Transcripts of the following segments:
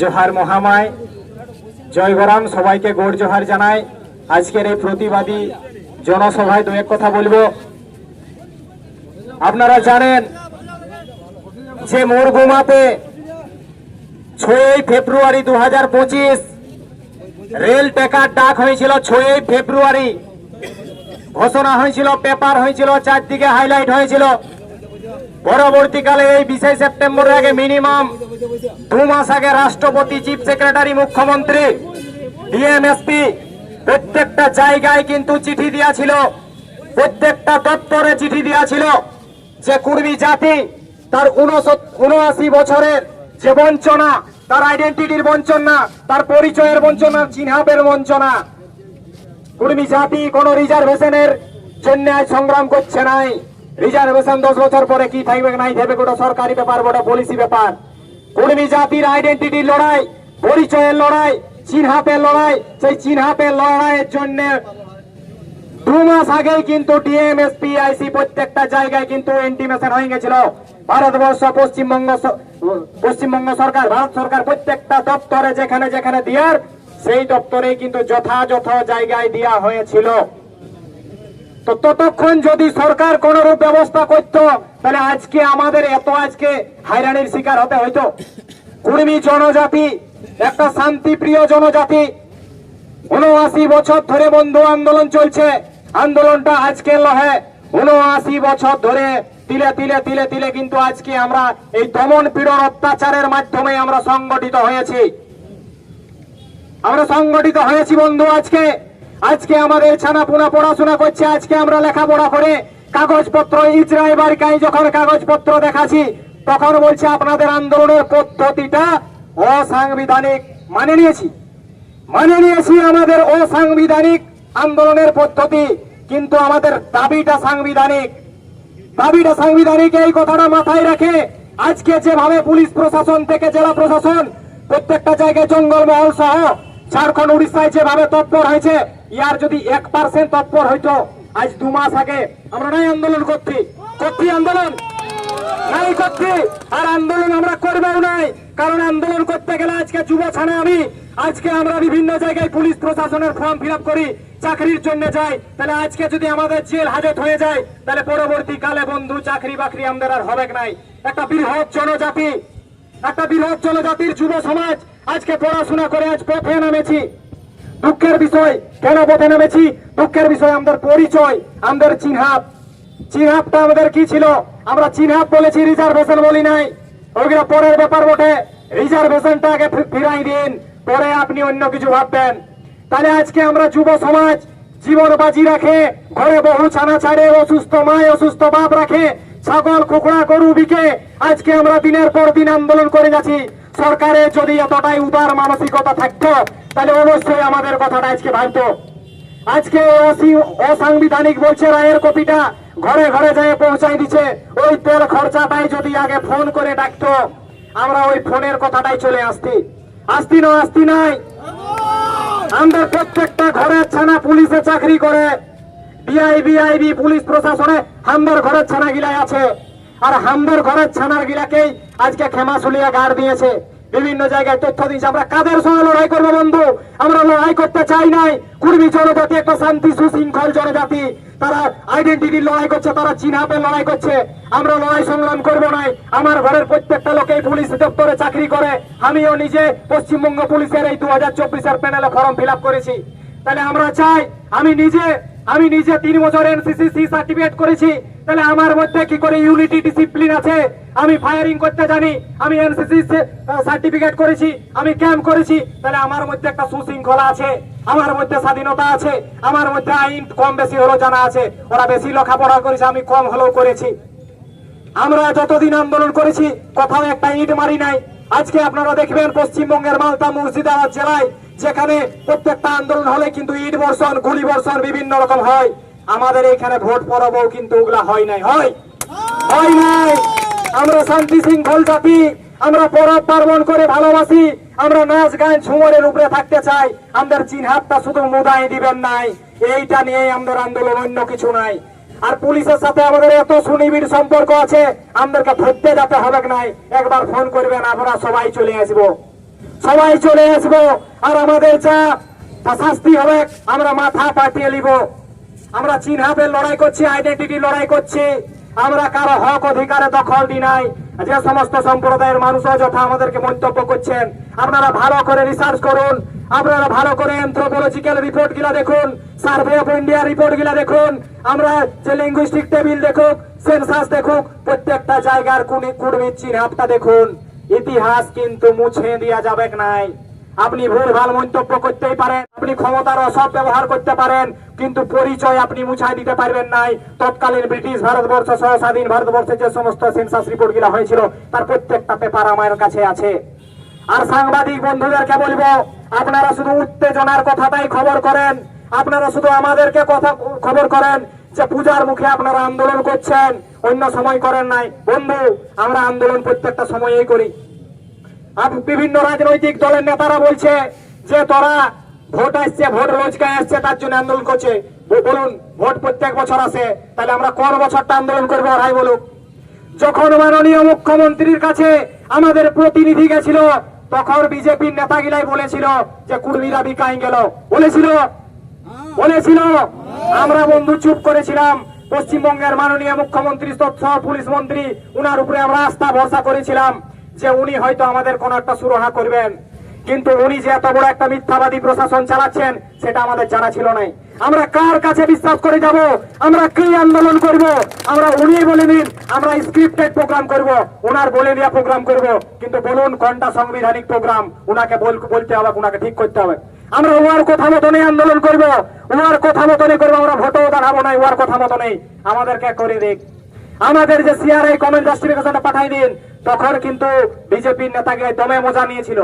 জোহার মহামায়। জয় গরাম, সবাইকে গোড় জোহার জানায় আজকের এই প্রতিবাদী জনসভায় দু এক কথা বলব। আপনারা জানেন যে মুরগুমাতে ছয়ই ফেব্রুয়ারি দু হাজার পঁচিশ রেল টেকার ডাক হয়েছিল ছয়ই ফেব্রুয়ারি। ঘোষণা হয়েছিল, পেপার হয়েছিল, চারদিকে হাইলাইট হয়েছিল। পরবর্তীকালে এই বিশে সেপ্টেম্বরের আগে মিনিমাম দু আগে রাষ্ট্রপতি, চিফ সেক্রেটারি, মুখ্যমন্ত্রী, ডিএমএসপি, প্রত্যেকটা জায়গায় কিন্তু চিঠি দিয়াছিল। প্রত্যেকটা দপ্তরে চিঠি দিয়াছিল যে কুর্মী জাতি তার উনআশি বছরের যে বঞ্চনা, তার আইডেন্টিটির বঞ্চনা, তার পরিচয়ের বঞ্চনা চিনহাপের বঞ্চনা, কুর্মী জাতি কোন রিজার্ভেশনের জন্য সংগ্রাম করছে নাই। রিজার্ভেশন দশ বছর পরে কি থাকবে, নাই থাকবে গোটা সরকারি ব্যাপার গোটা পলিসি ব্যাপার। কুর্মী জাতির আইডেন্টিটির লড়াই, পরিচয়ের লড়াই চিনহাপের লড়াই, সেই চিনহাপের লড়াইয়ের জন্য দু মাস আগেই কিন্তু ডিএমএসপি আইসি প্রত্যেকটা জায়গায় কিন্তু ইন্টিমেশন হয়ে গেছিল। ভারতবর্ষ, পশ্চিমবঙ্গ পশ্চিমবঙ্গ সরকার, ভারত সরকার প্রত্যেকটা দপ্তরে যেখানে যেখানে দেওয়ার, সেই দপ্তরে কিন্তু যথাযথ জায়গায় দেওয়া হয়েছিল। তো ততক্ষণ যদি সরকার কোন রূপ ব্যবস্থা করত তাহলে আজকে আমাদের এত আজকে হাইরানির শিকার হতে হইতো। কুর্মী জনজাতি, একটা শান্তিপ্রিয় জনজাতি। উনআশি বছর ধরে বন্ধু আন্দোলন চলছে। আন্দোলনটা আজকে লহে উনআশি বছর ধরে তিলে তিলে তিলে তিলে কিন্তু আজকে আমরা এই দমন পীড়ন অত্যাচারের মাধ্যমে আমরা সংগঠিত হয়েছি। আমরা সংগঠিত হয়েছি বন্ধু আজকে। আজকে আমাদের ছানা পুনা পড়াশোনা করছে, আজকে আমরা লেখাপড়া করে কাগজপত্র ইজরাই বারিকায় যখন কাগজপত্র দেখাচ্ছি তখন বলছে আপনাদের আন্দোলনের পদ্ধতিটা অসাংবিধানিক। মানে নিয়েছি। মানে নিয়েছি আমাদের অসাংবিধানিক আন্দোলনের পদ্ধতি, কিন্তু আমাদের দাবিটা সাংবিধানিক। দাবিটা সাংবিধানিক, এই কথাটা মাথায় রেখে আজকে যেভাবে পুলিশ প্রশাসন থেকে জেলা প্রশাসন, প্রত্যেকটা জায়গায় জঙ্গলমহল সহ ঝাড়খণ্ড, উড়িষ্যায় যেভাবে তৎপর হয়েছে, ইয়ার যদি এক পার্সেন্ট তৎপর হইতো আজ দু মাস আগে আমরা নাই আন্দোলন করছি। করছি আন্দোলন? নাই করছি। আর আন্দোলন আমরা করবেও নাই। কারণ আন্দোলন করতে গেলে আজকে যুব ছানা আমি। আজকে আমরা বিভিন্ন জায়গায় পুলিশ প্রশাসনের ফর্ম ফিল করি, চাকরির জন্য যাই। তাহলে আজকে যদি আমাদের জেল হাজত হয়ে যায়, তাহলে পরবর্তীকালে বন্ধু, চাকরি বাকরি আমাদের আর হবে নাই। একটা বৃহৎ জনজাতি, একটা বৃহৎ জনজাতির যুব সমাজ আজকে পড়াশোনা করে আজ পথে নামেছি। দুঃখের বিষয়, কেন পথে নামেছি? দুঃখের বিষয়, আমাদের পরিচয়, আমাদের চিনহাপ চিনহাপটা আমাদের কি ছিল? আমরা চিনহাপ বলেছি রিজার্ভেশন বলি নাই। ওইগুলো পরের ব্যাপার বটে। রিজার্ভেশনটা আগে ফিরাই দিন, পরে আপনি অন্য কিছু ভাববেন। তাহলে আজকে আমরা যুব সমাজ জীবন বাজি রাখে, ঘরে বহু ছানা ছাড়ে, অসুস্থ মায়, অসুস্থ বাপ রাখে, ছাগল, কুকুড়া, গরু, বিকে। আজকে আমরা দিনের পর দিন আন্দোলন করে যাচ্ছি। সরকারের যদি এতটাই উদার মানসিকতা থাকতো, তাহলে অবশ্যই আমাদের কথাটা আজকে ভাবতো আজকে অসি- অসাংবিধানিক বলছে রায়ের কপিটা ঘরে ঘরে যেয়ে পৌঁছাই দিচ্ছে। ওই তেল খরচাটাই যদি আগে ফোন করে ডাকতো, আমরা ওই ফোনের কথাটাই চলে আসতি। আসতি না, আসতি নাই। আমাদের প্রত্যেকটা ঘরের ছানা পুলিশে চাকরি করে। বিআই বিআইবি পুলিশ প্রশাসনে হামদার ঘরের ছানা গিলাই আছে। আর হামদার ঘরের ছানার গিলাকেই আজকে খেমা খেমাশুলিয়া গাড় দিয়েছে। বিভিন্ন জায়গায় তথ্য দিয়েছে। আমরা কাদের সঙ্গে লড়াই করব বন্ধু? আমরা লড়াই করতে চাই নাই। কুর্মী জনজাতি, একটা শান্তি সুশৃঙ্খল জনজাতি। তারা আইডেন্টিটির লড়াই করছে, তারা চিনহাপের লড়াই করছে। আমরা লড়াই সংগ্রাম করব নাই। আমার ঘরের প্রত্যেকটা লোকেই পুলিশ দপ্তরে চাকরি করে। আমিও নিজে পশ্চিমবঙ্গ পুলিশের এই দু হাজার চব্বিশের প্যানেলে ফর্ম ফিল করেছি। তাহলে আমরা চাই, আমি নিজে আমি নিজে তিন বছর এনসিসি সি সার্টিফিকেট করেছি। তাহলে আমার মধ্যে কি করে ইউনিটি ডিসিপ্লিন আছে? আমি ফায়ারিং করতে জানি। আমি এনসিসি সার্টিফিকেট করেছি। আমি ক্যাম্প করেছি। তাহলে আমার মধ্যে একটা সুশৃঙ্খলা আছে। আমার মধ্যে স্বাধীনতা আছে। আমার মধ্যে আইন কম বেশি হলো জানা আছে। ওরা বেশি লেখাপড়া করেছে, আমি কম হলেও করেছি। আমরা যতদিন আন্দোলন করেছি, কোথাও একটা ইট মারি নাই। আজকে আপনারা দেখবেন পশ্চিমবঙ্গের মালদা মুর্শিদাবাদ জেলায় যেখানে প্রত্যেকটা আন্দোলন হলে কিন্তু ইট বর্ষণ, গুলি বর্ষণ বিভিন্ন রকম হয়। আমাদের এখানে ভোট পরবও কিন্তু ওগুলা হয় নাই। হয়? হয় নাই। আমরা শান্তি শৃঙ্খল জাতি, আমরা পরব পার্বণ করে ভালোবাসি, আমরা নাচ গান ঝুমরের উপরে থাকতে চাই। আমাদের চিনহাতটা শুধু মুদাই দিবেন নাই। এইটা নিয়ে আমাদের আন্দোলন অন্য কিছু নাই। আর পুলিশের সাথে আমাদের এত সুনিবিড় সম্পর্ক আছে, আমাদেরকে ধরতে যেতে হবে নাই। একবার ফোন করবেন, আমরা সবাই চলে আসব। সবাই চলে আসব, আর আমাদের যা শাস্তি হবে, আমরা মাথা পাঠিয়ে নিব। আমরা চিনহাবের লড়াই করছি আইডেন্টিটি লড়াই করছি। আমরা কারও হক অধিকারে দখল দি নাই। যে সমস্ত সম্প্রদায়ের মানুষও যথা আমাদেরকে মন্তব্য করছেন, আপনারা ভালো করে রিসার্চ করুন। আপনারা ভালো করে এনথ্রোপোলজিক্যাল রিপোর্টগুলা দেখুন সার্ভে অফ ইন্ডিয়া রিপোর্টগুলা দেখুন। আমরা যে লিঙ্গুইস্টিক টেবিল দেখুক সেন্সাস দেখুক, প্রত্যেকটা জায়গার কুর্মির চিহ্নটা দেখুন। ইতিহাস কিন্তু মুছে দেওয়া যাবে নাই। আপনি ভুল ভালো মন্তব্য করতেই পারেন, আপনি ক্ষমতার অসৎ ব্যবহার করতে পারেন, কিন্তু পরিচয় আপনি মুছাই দিতে পারবেন নাই। তৎকালীন ব্রিটিশ ভারতবর্ষ সহ স্বাধীন ভারতবর্ষে যে সমস্ত সেন্সাস রিপোর্টগুলা হয়েছিল, তার প্রত্যেকটা পেপার আমার কাছে আছে। আর সাংবাদিক বন্ধুদেরকে বলব, আপনারা শুধু উত্তেজনার কথাটাই খবর করেন, আপনারা শুধু আমাদেরকে কথা খবর করেন যে পূজার মুখে আপনারা আন্দোলন করছেন, অন্য সময় করেন নাই। বন্ধু, আমরা আন্দোলন প্রত্যেকটা সময়েই করি। আর বিভিন্ন রাজনৈতিক দলের নেতারা বলছে যে তোরা ভোট আসছে, ভোট রোজগায় আসছে, তার জন্য আন্দোলন করছে। বলুন, ভোট প্রত্যেক বছর আসে, তাহলে আমরা কোন বছরটা আন্দোলন করব ভাই বলুক? যখন মাননীয় মুখ্যমন্ত্রীর কাছে আমাদের প্রতিনিধি গেছিল, তখন বিজেপির নেতাগিলাই বলেছিল যে, কুর্মীরা বিকাই গেল। বলেছিল বলেছিল আমরা বন্ধু চুপ করেছিলাম। পশ্চিমবঙ্গের মাননীয় মুখ্যমন্ত্রী তথ্য পুলিশ মন্ত্রী, উনার উপরে আমরা আস্থা ভরসা করেছিলাম যে উনি হয়তো আমাদের কোন একটা সুরাহা করবেন। কিন্তু উনি যে এত বড় একটা মিথ্যাবাদী প্রশাসন চালাচ্ছেন, সেটা আমাদের জানা ছিল নাই। আমরা কার কাছে বিশ্বাস করে যাব? আমরা কি আন্দোলন করব? আমরা উনি বলে নিন আমরা স্ক্রিপ্টেড প্রোগ্রাম করব ওনার বলে দেওয়া প্রোগ্রাম করব। কিন্তু বলুন, কোনটা সাংবিধানিক প্রোগ্রাম ওনাকে বল- বলতে হবে ওনাকে ঠিক করতে হবে। আমরা ওয়ার কথা মতনই আন্দোলন করব ওয়ার কথা মতনই করব, আমরা ভোটও দাঁড়াবো না ওয়ার কথা মতো নেই আমাদেরকে করে দিক। আমাদের যে সিআরআই কমেন্ট জাস্টিফিকেশনটা পাঠাই দিন, তখন কিন্তু বিজেপির নেতাকে দমে মজা নিয়েছিল।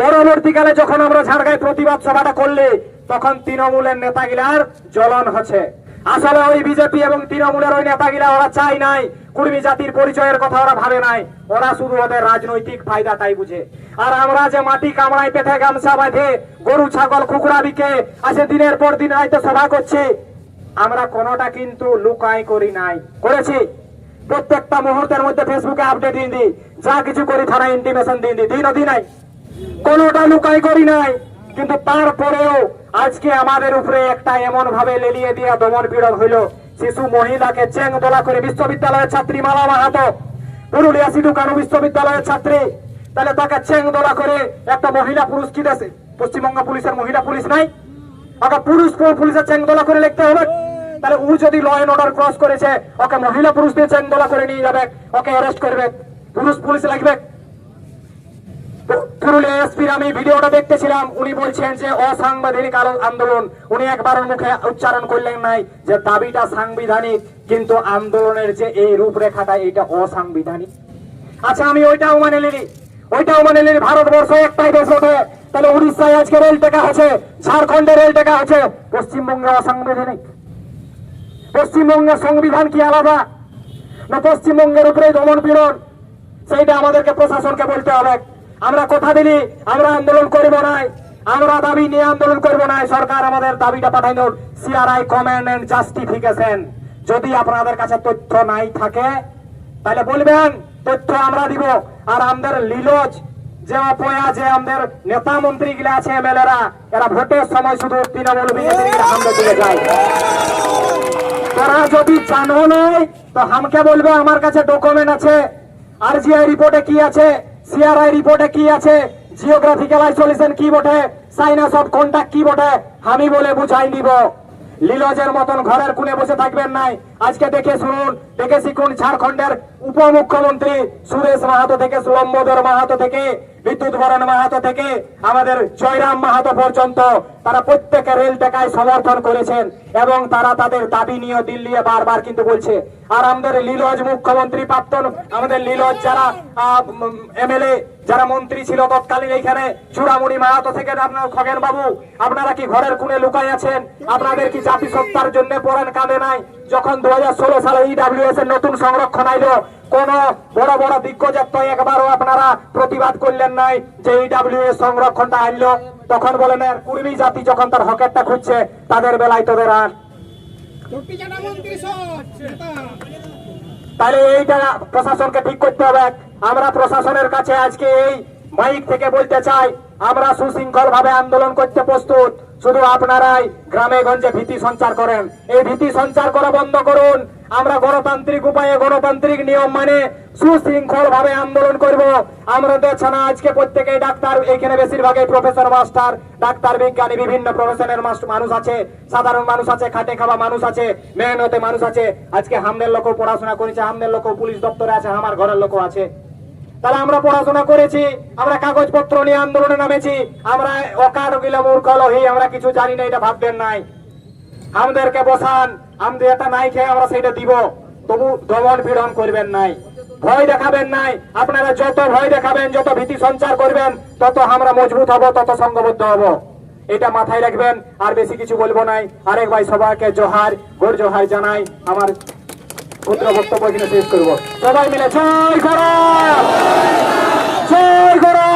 পরবর্তীকালে যখন আমরা ঝাড়গায় প্রতিবাদ সভাটা করলে, তখন তৃণমূলের নেতাগিলার জ্বলন হচ্ছে। আসলে ওই বিজেপি এবং তৃণমূলের ওই নেতাগিলা, ওরা চাই নাই। কুর্মী জাতির পরিচয়ের কথা ওরা ভাবে নাই। ওরা শুধু ওদের রাজনৈতিক ফায়দা তাই বুঝে। আর আমরা যে মাটি কামড়াই পেটে গামছা বাঁধে, গরু, ছাগল কুকুরা বিকে আছে দিনের পর দিন হয়তো সভা করছি, আমরা কোনোটা কিন্তু লুকাই করি নাই। করেছি? প্রত্যেকটা মুহূর্তের মধ্যে ফেসবুকে আপডেট দিন দিই যা কিছু করি থানা ইন্টিমেশন দিন দিই দিন দিই নাই। কোনোটা লুকাই করি নাই। কিন্তু তারপরেও আজকে আমাদের উপরে একটা এমন ভাবে লেলিয়ে দিয়া দমন পীড়ন হইল। শিশু মহিলাকে চেং দোলা করে বিশ্ববিদ্যালয়ের ছাত্রী মালা মাহাতো। পুরুলিয়া সিধু কানু বিশ্ববিদ্যালয়ের ছাত্রী। তাহলে তাকে চেং দোলা করে একটা মহিলা পুরুষ কি দেশে? পশ্চিমবঙ্গ পুলিশের মহিলা পুলিশ নাই? ওকে পুরুষ পুলিশের চেং দোলা করে লিখতে হবে? তাহলে ও যদি ল এন্ড অর্ডার ক্রস করেছে, ওকে মহিলা পুরুষ দিয়ে চেং দোলা করে নিয়ে যাবে, ওকে অ্যারেস্ট করবে। পুরুষ পুলিশ লাগবে। পুরুলিয়া এসপির আমি ভিডিওটা দেখতেছিলাম, উনি বলছেন যে অসাংবিধানিক আন্দোলন। উনি একবার মুখে উচ্চারণ করলেন নাই যে দাবিটা সাংবিধানিক, কিন্তু আন্দোলনের যে এই রূপরেখাটা এটা অসাংবিধানিক। আচ্ছা আমি ওইটাও মানে নিলি। ওইটাও মানে নিলি, ভারতবর্ষ একটাই দেশ ওঠে তাহলে উড়িষ্যায় আজকে রেল টেকা আছে, ঝাড়খণ্ডে রেল টেকা আছে। পশ্চিমবঙ্গে অসাংবিধানিক। পশ্চিমবঙ্গের সংবিধান কি আলাদা? না, পশ্চিমবঙ্গের উপরে দমন পীড়ন? সেইটা আমাদেরকে প্রশাসনকে বলতে হবে। আমরা কথা দিলি, আমরা আন্দোলন করব নাই। আমরা দাবি নিয়ে আন্দোলন করব না সরকার আমাদের দাবিটা পাঠাই দিন সিআরআই কমেন্ড এন্ড জাস্টিফিকেশন। যদি আপনাদের কাছে তথ্য নাই থাকে, তাহলে বলবেন, তথ্য আমরা দিব। আর আমাদের লিলজ, যে অপয়া, যে আমাদের নেতা মন্ত্রী গুলা আছে, এমএলএরা, এরা ভোটের সময় শুধু তৃণমূল বিজেপি হামলে দিয়ে যায়। তোরা যদি জানো নাই, তো আমাকে বলবে, আমার কাছে ডকুমেন্ট আছে। আর আরজিআই রিপোর্টে কি আছে? সিআরআই রিপোর্টে কি আছে? জিওগ্রাফিক্যাল আইসোলেশন কি বটে? সাইনাস অফ কন্টাক্ট কি বটে? আমি বলে বুঝাই দিব লিলজের মতন ঘরের কোণে বসে থাকবেন নাই। আজকে দেখে শুনুন, দেখে শিখুন ঝাড়খণ্ডের উপমুখ্যমন্ত্রী সুরেশ মাহাতো থেকে সুলম্বদর মাহাতো থেকে বিদ্যুৎ বরণ মাহাতো থেকে আমাদের জয়রাম মাহাতো পর্যন্ত তারা প্রত্যেকে রেল টেকায় সমর্থন করেছেন এবং তারা তাদের দাবি নিয়ে দিল্লি বারবার কিন্তু বলছে। আর আমাদের লীলজ মুখ্যমন্ত্রী প্রাক্তন আমাদের লীলজ যারা এমএলএ, যারা মন্ত্রী ছিল তৎকালীন এইখানে, চূড়ামণি মাহাতো থেকে আপনার খগেন বাবু আপনারা কি ঘরের কোণে লুকাই আছেন? আপনাদের কি জাতি সত্তার জন্য পড়েন কাঁদে নাই? যখন দু সালে ইডাব্লিউএস এর নতুন সংরক্ষণ আইলো কোন বড় বড় দিগ্গজের তো একবারও আপনারা প্রতিবাদ করলেন নাই যে ইডাব্লিউএস সংরক্ষণটা আনলো। তখন বলেন কুর্মী জাতি যখন তার হকেরটা খুঁজছে তাদের বেলায় তোদের আর তাহলে এইটা প্রশাসনকে ঠিক করতে হবে। আমরা প্রশাসনের কাছে আজকে এই মাইক থেকে বলতে চাই আমরা সুশৃঙ্খল ভাবে আন্দোলন করতে প্রস্তুত। শুধু আপনারাই গ্রামে গঞ্জে ভীতি সঞ্চার করেন। এই ভীতি সঞ্চার করা বন্ধ করুন। আমরা গণতান্ত্রিক উপায়ে গণতান্ত্রিক নিয়ম মানে সুশৃঙ্খল ভাবে আন্দোলন করব। আমরা দেখছি না আজকে প্রত্যেকেই ডাক্তার, এখানে বেশিরভাগই প্রফেসর মাস্টার ডাক্তার, বিজ্ঞানী, বিভিন্ন প্রফেশনের মানুষ আছে, সাধারণ মানুষ আছে, খাটে খাওয়া মানুষ আছে, মেহনতে মানুষ আছে। আজকে হামদের লোক পড়াশোনা করেছে, হামদের লোক পুলিশ দপ্তরে আছে, আমার ঘরের লোক আছে। তাহলে আমরা পড়াশোনা করেছি, আমরা কাগজপত্র নিয়ে আন্দোলনে নামেছি, আমরা অকার মূর্খ লহি, আমরা কিছু জানি না, এটা ভাববেন নাই। আমাদেরকে বসান আমাদের এটা নাই খেয়ে আমরা সেটা দিব। তবু দমন পীড়ন করবেন নাই। ভয় দেখাবেন নাই। আপনারা যত ভয় দেখাবেন, যত ভীতি সঞ্চার করবেন, তত আমরা মজবুত হব, তত সংঘবদ্ধ হব। এটা মাথায় রাখবেন, আর বেশি কিছু বলব নাই। আরেক ভাই সবাইকে জোহার, গোর জোহার জানাই। আমার ক্ষুদ্র বক্তব্য এখানে শেষ করব সবাই মিলে জয় করো জয় করো